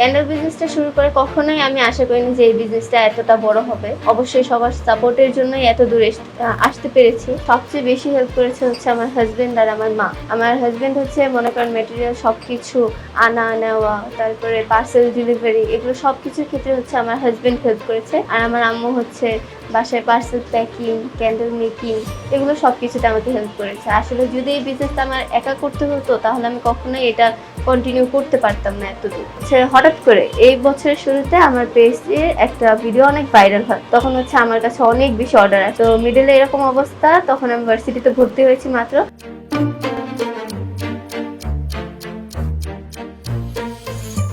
Candle বিজনেসটা শুরু করে কখনোই আমি আশা করিনি যে এই বিজনেসটা এতটা বড় হবে। অবশ্যই সবার সাপোর্টের জন্যই এত দূরে আসতে পেরেছি। সবচেয়ে বেশি হেল্প করেছে হচ্ছে আমার হাজবেন্ড আর আমার মা। আমার হাজবেন্ড হচ্ছে মনে করেন মেটেরিয়াল সব কিছু আনা, নেওয়া, তারপরে পার্সেল ডেলিভারি এগুলো সব কিছুর ক্ষেত্রে হচ্ছে আমার হাজবেন্ড হেল্প করেছে। আর আমার আম্মু হচ্ছে বাসায় পার্সেল প্যাকিং ক্যান্ডেল মেকিং এগুলো সব কিছুতে আমাকে হেল্প করেছে। আসলে যদি এই বিজনেসটা আমার একা করতে হতো, তাহলে আমি কখনোই এটা কন্টিনিউ করতে পারতাম না এতদূর। হঠাৎ করে এই বছরের শুরুতে আমার পেজে একটা ভিডিও অনেক ভাইরাল হয়। তখন হচ্ছে আমার কাছে অনেক বেশি অর্ডার আসে। তো মিডলে এরকম অবস্থা, তখন আমি ভার্সিটিতে ভর্তি হয়েছি মাত্র।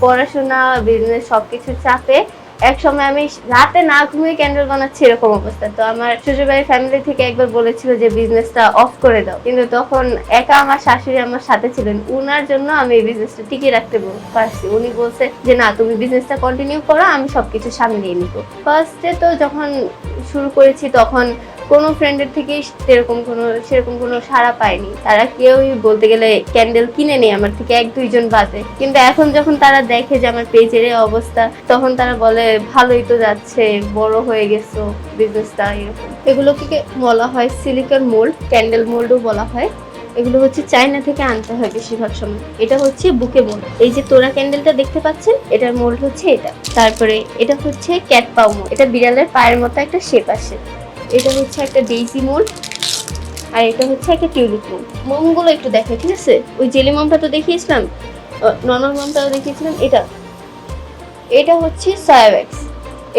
পড়াশোনা বিজনেস সবকিছুর চাপে এক সময় আমি রাতে না ঘুমিয়ে ক্যান্ডেল বানাচ্ছি এরকম অবস্থা। তো আমার শ্বশুর বাড়ির ফ্যামিলি থেকে একবার বলেছিল যে বিজনেসটা অফ করে দাও। কিন্তু তখন একা আমার শাশুড়ি আমার সাথে ছিলেন। উনার জন্য আমি এই বিজনেসটা টিকিয়ে রাখতে পারছি। উনি বলছে যে, না, তুমি বিজনেসটা কন্টিনিউ করো, আমি সবকিছু সামলিয়ে নিব। ফার্স্টে তো যখন শুরু করেছি, তখন কোনো ফ্রেন্ডের থেকেই সেরকম কোনো সেরকম কোনো সাড়া পায়নি। তারা কেউই বলতে গেলে ক্যান্ডেল কিনে নেই, আমার থেকে এক দুইজন বাদে। কিন্তু এখন যখন তারা দেখে যে আমার পেজের অবস্থা, তখন তারা বলে, ভালোই তো যাচ্ছে, বড় হয়ে গেছো বিজনেসটা এরকম। এগুলোকে বলা হয় সিলিকন মোল্ড ক্যান্ডেল মোল্ডও বলা হয়। এগুলো হচ্ছে চায়না থেকে আনতে হয় বেশিরভাগ সময়। এটা হচ্ছে বুকে মোল্ড এই যে তোরা ক্যান্ডেলটা দেখতে পাচ্ছেন, এটার মোল্ড হচ্ছে এটা। তারপরে এটা হচ্ছে ক্যাট পাউ মোল্ড এটা বিড়ালের পায়ের মতো একটা শেপ আসে। এটা হচ্ছে একটা ডেইজি মোল্ড, আর এটা হচ্ছে একটা টিউলিপ মোল্ড। মোমগুলো একটু দেখে ঠিক আছে? ওই জেলি মোমটা তো দেখিয়েছিলাম? নর্মাল মোমটাও দেখিয়েছিলাম? এটা। এটা হচ্ছে সয়াব্যাক্স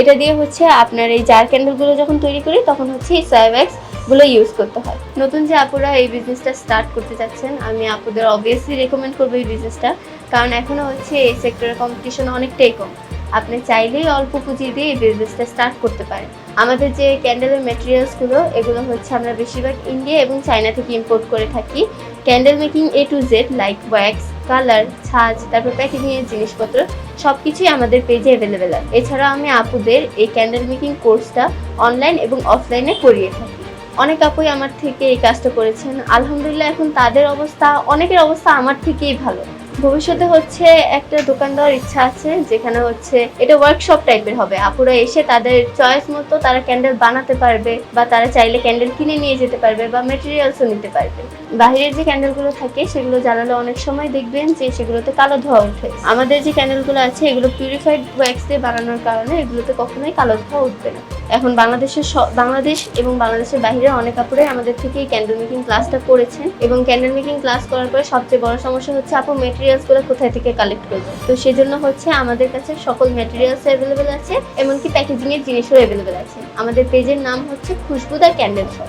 এটা দিয়ে হচ্ছে আপনার এই জার ক্যান্ডেলগুলো যখন তৈরি করি, তখন হচ্ছে এই সয়াব্যাক্সগুলো ইউজ করতে হয়। নতুন যে আপুরা এই বিজনেসটা স্টার্ট করতে চাচ্ছেন আমি আপুদের অবভিয়াসলি রেকমেন্ড করব এই বিজনেসটা কারণ এখনও হচ্ছে এই সেক্টরের কম্পিটিশন অনেকটাই কম। আপনি চাইলেই অল্প পুঁজি দিয়ে এই বিজনেসটা স্টার্ট করতে পারেন। আমাদের যে ক্যান্ডেলের মেটেরিয়ালসগুলো এগুলো হচ্ছে আমরা বেশিরভাগ ইন্ডিয়া এবং চায়না থেকে ইম্পোর্ট করে থাকি। Candle making A to Z like wax colour ছাজ তারপর প্যাকেজিং এর জিনিসপত্র সব কিছুই আমাদের পেজে অ্যাভেলেবেল আছে। এছাড়াও আমি আপুদের এই ক্যান্ডেল মেকিং কোর্সটা অনলাইন এবং অফলাইনে করিয়ে থাকি। অনেক আপুই আমার থেকে এই কাজটা করেছেন। আলহামদুলিল্লাহ, এখন তাদের অবস্থা, অনেকের অবস্থা আমার থেকেই ভালো। ভবিষ্যতে হচ্ছে একটা দোকান দেওয়ার ইচ্ছা আছে, যেখানে হচ্ছে এটা ওয়ার্কশপ টাইপের হবে। আপুরা এসে তাদের চয়েস মতো তারা ক্যান্ডেল বানাতে পারবে বা তারা চাইলে ক্যান্ডেল কিনে নিয়ে যেতে পারবে বা মেটেরিয়ালসও নিতে পারবে। বাইরের যে ক্যান্ডেলগুলো থাকে, সেগুলো জ্বালালে অনেক সময় দেখবেন যে সেগুলোতে কালো ধোঁয়া উঠে। আমাদের যে ক্যান্ডেলগুলো আছে, এগুলো পিউরিফাইড ওয়্যাক্স দিয়ে বানানোর কারণে এগুলোতে কখনোই কালো ধোঁয়া উঠবে না। এখন বাংলাদেশের বাংলাদেশ এবং বাংলাদেশের বাইরে অনেক আপুরাই আমাদের থেকে ক্যান্ডেল মেকিং ক্লাসটা করেছেন এবং ক্যান্ডেল মেকিং ক্লাস করার পরে সবচেয়ে বড় সমস্যা হচ্ছে আপু মেটেরিয়ালসগুলো কোথায় থেকে কালেক্ট করব? তো সেজন্য হচ্ছে আমাদের কাছে সকল ম্যাটেরিয়ালস অ্যাভেলেবেল আছে, এমনকি প্যাকেজিংয়ের জিনিসও অ্যাভেলেবেল আছে। আমাদের পেজের নাম হচ্ছে খুশবুদা ক্যান্ডেল শপ